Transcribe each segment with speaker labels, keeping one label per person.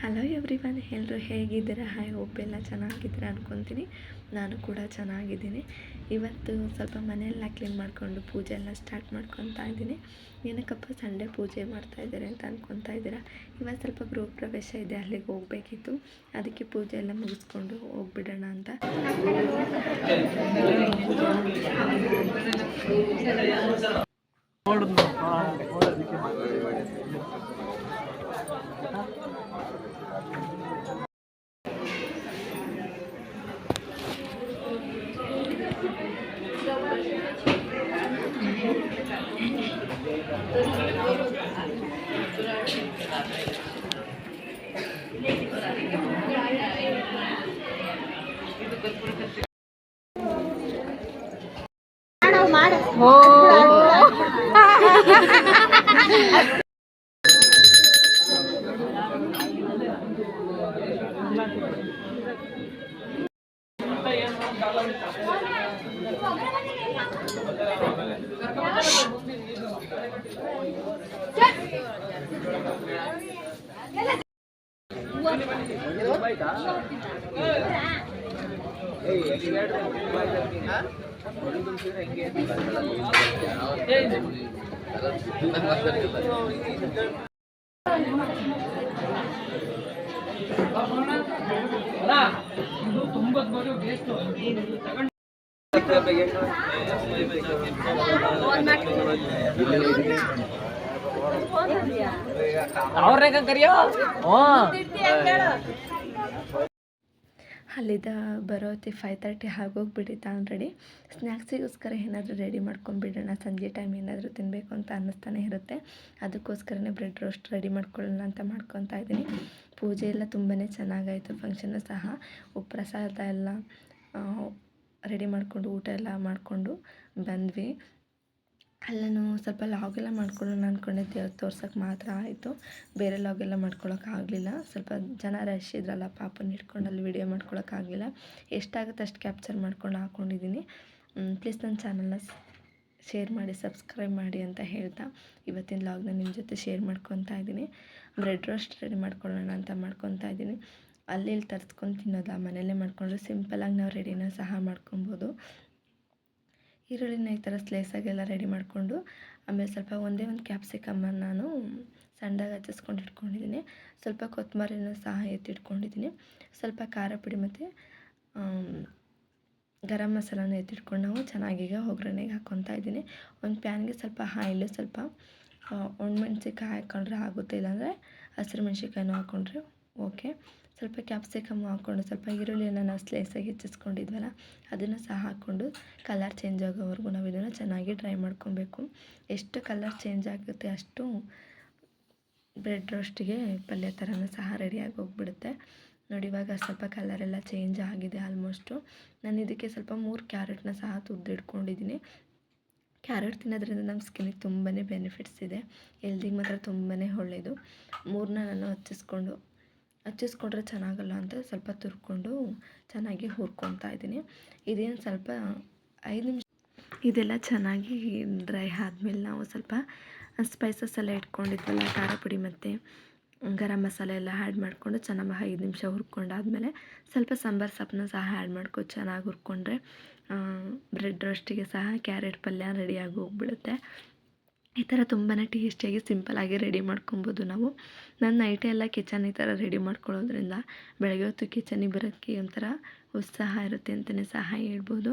Speaker 1: Hello every one ಎಲ್ಲರೂ ಹೇಗಿದ್ದೀರಾ? Hi ಒಬ್ಬ ಎಲ್ಲ ಚೆನ್ನಾಗಿದ್ದೀರಾ ಅಂದ್ಕೊತೀನಿ ನಾನು ಕೂಡ ಚೆನ್ನಾಗಿದ್ದೀನಿ. ಇವತ್ತು ಸ್ವಲ್ಪ ಮನೆಯೆಲ್ಲ ಕ್ಲೀನ್ ಮಾಡಿಕೊಂಡು ಪೂಜೆ ಎಲ್ಲ ಸ್ಟಾರ್ಟ್ ಮಾಡ್ಕೊತಾ ಇದ್ದೀನಿ. ಏನಕ್ಕಪ್ಪ ಸಂಡೇ ಪೂಜೆ ಮಾಡ್ತಾ ಇದ್ದಾರೆ ಅಂತ ಅನ್ಕೊತಾ ಇದ್ದೀರಾ? ಇವತ್ತು ಸ್ವಲ್ಪ ಗೃಹ ಪ್ರವೇಶ ಇದೆ, ಅಲ್ಲಿಗೆ ಹೋಗಬೇಕಿತ್ತು. ಅದಕ್ಕೆ ಪೂಜೆ ಎಲ್ಲ ಮುಗಿಸ್ಕೊಂಡು ಹೋಗ್ಬಿಡೋಣ ಅಂತ.
Speaker 2: oh. ಅಲ್ಲ ಇದು ತುಂಬಾ ನೀನು ತಗೊಂಡು ಕರಿಯೋ
Speaker 1: ಅಲ್ಲಿದ್ದ ಬರೋತಿ ಫೈವ್ ತರ್ಟಿ ಆಗೋಗ್ಬಿಟ್ಟಿತ್ತು ಆಲ್ರೆಡಿ ಸ್ನ್ಯಾಕ್ಸಿಗೋಸ್ಕರ ಏನಾದರೂ ರೆಡಿ ಮಾಡ್ಕೊಂಡ್ಬಿಡೋಣ ಸಂಜೆ ಟೈಮ್ ಏನಾದರೂ ತಿನ್ನಬೇಕು ಅಂತ ಅನ್ನಿಸ್ತಾನೆ ಇರುತ್ತೆ. ಅದಕ್ಕೋಸ್ಕರನೇ ಬ್ರೆಡ್ ರೋಸ್ಟ್ ರೆಡಿ ಮಾಡ್ಕೊಳ್ಳೋಣ ಅಂತ ಮಾಡ್ಕೊತಾ ಇದ್ದೀನಿ. ಪೂಜೆ ಎಲ್ಲ ತುಂಬಾ ಚೆನ್ನಾಗಾಯಿತು ಫಂಕ್ಷನ್ನು ಸಹ. ಉಪ್ರಸಾದ ಎಲ್ಲ ರೆಡಿ ಮಾಡಿಕೊಂಡು ಊಟ ಎಲ್ಲ ಮಾಡಿಕೊಂಡು ಬಂದ್ವಿ. ಅಲ್ಲೂ ಸ್ವಲ್ಪ ಲಾಗೆಲ್ಲ ಮಾಡ್ಕೊಳ್ಳೋಣ ಅಂದ್ಕೊಂಡೆ ದೇವ್ರು ತೋರ್ಸೋಕೆ ಮಾತ್ರ ಆಯಿತು. ಬೇರೆ ಲಾಗೆಲ್ಲ ಆಗಲಿಲ್ಲ. ಸ್ವಲ್ಪ ಜನ ರಶ್ ಇದ್ರಲ್ಲ, ಪಾಪನ ಹಿಡ್ಕೊಂಡು ಅಲ್ಲಿ ವೀಡಿಯೋ ಆಗಲಿಲ್ಲ. ಎಷ್ಟಾಗುತ್ತೆ ಅಷ್ಟು ಕ್ಯಾಪ್ಚರ್ ಮಾಡ್ಕೊಂಡು ಹಾಕ್ಕೊಂಡಿದ್ದೀನಿ ಪ್ಲೀಸ್ ನನ್ನ ಚಾನಲ್ನ ಶೇರ್ ಮಾಡಿ ಸಬ್ಸ್ಕ್ರೈಬ್ ಮಾಡಿ ಅಂತ ಹೇಳ್ತಾ ಇವತ್ತಿನ ಲಾಗ್ನ ನಿಮ್ಮ ಜೊತೆ ಶೇರ್ ಮಾಡ್ಕೊತಾ ಇದ್ದೀನಿ ಬ್ರೆಡ್ ರೋಸ್ಟ್ ರೆಡಿ ಮಾಡ್ಕೊಳ್ಳೋಣ ಅಂತ ಮಾಡ್ಕೊತಾ ಇದ್ದೀನಿ ಅಲ್ಲಿ ಇಲ್ಲಿ ತರಿಸ್ಕೊಂಡು ತಿನ್ನೋದ ಮನೆಯಲ್ಲೇ ಮಾಡಿಕೊಂಡ್ರೆ ಸಿಂಪಲ್ಲಾಗಿ ನಾವು ರೆಡಿನ ಸಹ ಮಾಡ್ಕೊಬೋದು. ಈರುಳ್ಳಿನ ಈ ಥರ ಸ್ಲೈಸಾಗೆಲ್ಲ ರೆಡಿ ಮಾಡಿಕೊಂಡು, ಆಮೇಲೆ ಸ್ವಲ್ಪ ಒಂದೇ ಒಂದು ಕ್ಯಾಪ್ಸಿಕಮ್ಮನ್ನು ನಾನು ಸಣ್ಣದಾಗಿ ಹಚ್ಚಿಸ್ಕೊಂಡು ಇಟ್ಕೊಂಡಿದ್ದೀನಿ ಸ್ವಲ್ಪ ಕೊತ್ತಂಬರಿನ ಸಹ ಎತ್ತಿಟ್ಕೊಂಡಿದ್ದೀನಿ ಸ್ವಲ್ಪ ಖಾರ ಪುಡಿ ಮತ್ತು ಗರಂ ಮಸಾಲಾನ ಎತ್ತಿಟ್ಕೊಂಡು ನಾವು ಚೆನ್ನಾಗೀಗ ಒಗ್ಗರಣೆಗೆ ಹಾಕ್ಕೊತಾ ಇದ್ದೀನಿ. ಒಂದು ಪ್ಯಾನ್ಗೆ ಸ್ವಲ್ಪ ಆಯಿಲು ಸ್ವಲ್ಪ ಒಣಮೆಣ್ಸಿಕಾಯಿ ಹಾಕ್ಕೊಂಡ್ರೆ ಆಗುತ್ತೆ, ಇಲ್ಲಾಂದರೆ ಹಸಿರು ಮೆಣ್ಸಿಕಾಯಿನೂ ಹಾಕ್ಕೊಂಡ್ರೆ ಓಕೆ. ಸ್ವಲ್ಪ ಕ್ಯಾಪ್ಸಿಕಮ್ ಹಾಕ್ಕೊಂಡು, ಸ್ವಲ್ಪ ಈರುಳ್ಳಿಯನ್ನು ನಾವು ಸ್ಲೈಸಾಗಿ ಹೆಚ್ಚಿಸ್ಕೊಂಡಿದ್ವಲ್ಲ, ಅದನ್ನು ಸಹ ಹಾಕ್ಕೊಂಡು ಕಲರ್ ಚೇಂಜ್ ಆಗೋವರೆಗೂ ನಾವು ಇದನ್ನು ಚೆನ್ನಾಗಿ ಡ್ರೈ ಮಾಡ್ಕೊಬೇಕು. ಎಷ್ಟು ಕಲರ್ ಚೇಂಜ್ ಆಗುತ್ತೆ ಅಷ್ಟು ಬ್ರೆಡ್ ರೋಸ್ಟಿಗೆ ಪಲ್ಯ ಥರನೂ ಸಹ ರೆಡಿಯಾಗಿ ಹೋಗ್ಬಿಡುತ್ತೆ. ನೋಡಿ, ಇವಾಗ ಸ್ವಲ್ಪ ಕಲರೆಲ್ಲ ಚೇಂಜ್ ಆಗಿದೆ ಆಲ್ಮೋಸ್ಟು ನಾನು ಇದಕ್ಕೆ ಸ್ವಲ್ಪ ಮೂರು ಕ್ಯಾರೆಟ್ನ ಸಹ ತುದ್ದಿಡ್ಕೊಂಡಿದ್ದೀನಿ ಕ್ಯಾರೆಟ್ ತಿನ್ನೋದ್ರಿಂದ ನಮ್ಮ ಸ್ಕಿನ್ನಿಗೆ ತುಂಬಾ ಬೆನಿಫಿಟ್ಸ್ ಇದೆ. ಎಲ್ದಿಗೆ ಮಾತ್ರ ತುಂಬಾ ಒಳ್ಳೆಯದು ಮೂರನ್ನ ನಾನು ಹಚ್ಚಿಸ್ಕೊಂಡು ಹಚ್ಚಿಸ್ಕೊಂಡ್ರೆ ಚೆನ್ನಾಗಲ್ಲ ಅಂತ ಸ್ವಲ್ಪ ತುರ್ಕೊಂಡು ಚೆನ್ನಾಗಿ ಹುರ್ಕೊತಾ ಇದ್ದೀನಿ. ಇದೇನು ಸ್ವಲ್ಪ ಐದು ನಿಮಿಷ ಇದೆಲ್ಲ ಚೆನ್ನಾಗಿ ಡ್ರೈ ಆದಮೇಲೆ ನಾವು ಸ್ವಲ್ಪ ಸ್ಪೈಸಸ್ ಎಲ್ಲ ಇಟ್ಕೊಂಡಿದ್ವಲ್ಲ, ಖಾರ ಪುಡಿ ಮತ್ತು ಗರಂ ಮಸಾಲೆ ಎಲ್ಲ ಆ್ಯಡ್ ಮಾಡಿಕೊಂಡು ಚೆನ್ನಾಗಿ ಐದು ನಿಮಿಷ ಹುರ್ಕೊಂಡಾದ್ಮೇಲೆ ಸ್ವಲ್ಪ ಸಾಂಬಾರು ಸೊಪ್ಪನ್ನ ಸಹ ಆ್ಯಡ್ ಮಾಡ್ಕೊ ಚೆನ್ನಾಗಿ ಹುರ್ಕೊಂಡ್ರೆ ಬ್ರೆಡ್ ರೋಸ್ಟಿಗೆ ಸಹ ಕ್ಯಾರೆಟ್ ಪಲ್ಯ ರೆಡಿಯಾಗಿ ಹೋಗ್ಬಿಡುತ್ತೆ. ಈ ಥರ ತುಂಬಾ ಟೇಸ್ಟಿಯಾಗಿ ಸಿಂಪಲಾಗಿ ರೆಡಿ ಮಾಡ್ಕೊಬೋದು ನಾವು. ನನ್ನ ನೈಟೇ ಎಲ್ಲ ಕಿಚನ್ ಈ ಥರ ರೆಡಿ ಮಾಡ್ಕೊಳ್ಳೋದ್ರಿಂದ ಬೆಳಗ್ಗೆ ಹೊತ್ತು ಕಿಚನಿಗೆ ಬರೋಕ್ಕೆ ಒಂಥರ ಉತ್ಸಾಹ ಇರುತ್ತೆ ಅಂತಲೇ ಸಹ ಹೇಳ್ಬೋದು.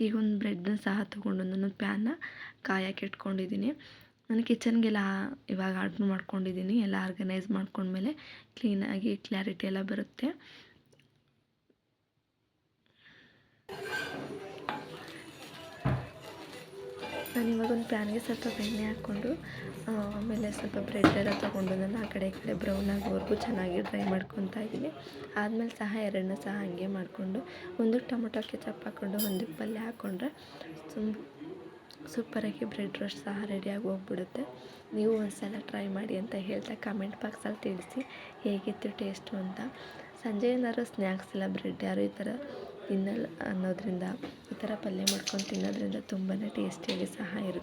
Speaker 1: ಈಗ ಒಂದು ಬ್ರೆಡ್ನ ಸಹ ತೊಗೊಂಡು ನಾನು ಪ್ಯಾನ್ನ ಕಾಯಕ್ಕೆ ಇಟ್ಕೊಂಡಿದ್ದೀನಿ. ನಾನು ಕಿಚನ್ಗೆಲ್ಲ ಇವಾಗ ಆರ್ಡ್ರ್ ಮಾಡ್ಕೊಂಡಿದ್ದೀನಿ. ಎಲ್ಲ ಆರ್ಗನೈಸ್ ಮಾಡ್ಕೊಂಡ್ಮೇಲೆ ಕ್ಲೀನಾಗಿ ಕ್ಲಾರಿಟಿ ಎಲ್ಲ ಬರುತ್ತೆ. ನಾನು ಇವಾಗ ಒಂದು ಪ್ಯಾನ್ಗೆ ಸ್ವಲ್ಪ ಬೆಣ್ಣೆ ಹಾಕ್ಕೊಂಡು ಆಮೇಲೆ ಸ್ವಲ್ಪ ಬ್ರೆಡ್ ಎಲ್ಲ ತೊಗೊಂಡು ನಾನು ಆ ಕಡೆ ಈ ಕಡೆ ಬ್ರೌನ್ ಆಗೋವರೆಗೂ ಚೆನ್ನಾಗಿ ಡ್ರೈ ಮಾಡ್ಕೊತಾ ಇದ್ದೀನಿ. ಆದಮೇಲೆ ಸಹ ಎರಡನ್ನೂ ಸಹ ಹಾಗೆ ಮಾಡಿಕೊಂಡು ಒಂದಕ್ಕೆ ಟೊಮೊಟೊ ಕೆಚಪ್ ಹಾಕ್ಕೊಂಡು ಒಂದು ಪಲ್ಯ ಹಾಕ್ಕೊಂಡ್ರೆ ತುಂಬ ಸೂಪರಾಗಿ ಬ್ರೆಡ್ ರೋಸ್ಟ್ ಸಹ ರೆಡಿಯಾಗಿ ಹೋಗ್ಬಿಡುತ್ತೆ. ನೀವು ಒಂದ್ಸಲ ಟ್ರೈ ಮಾಡಿ ಅಂತ ಹೇಳ್ತಾ ಕಮೆಂಟ್ ಬಾಕ್ಸಲ್ಲಿ ತಿಳಿಸಿ ಹೇಗಿತ್ತು ಟೇಸ್ಟು ಅಂತ. ಸಂಜೆ ಏನಾದ್ರು ಸ್ನ್ಯಾಕ್ಸ್ ಇಲ್ಲ ಬ್ರೆಡ್ ಯಾರು ಈ ಥರ ತಿನ್ನಲ್ಲ ಅನ್ನೋದರಿಂದ ಈ ಥರ ಪಲ್ಯ ಮಾಡ್ಕೊಂಡು ತಿನ್ನೋದ್ರಿಂದ ತುಂಬಾ ಟೇಸ್ಟಿಯಾಗಿ ಸಹ ಇರುತ್ತೆ.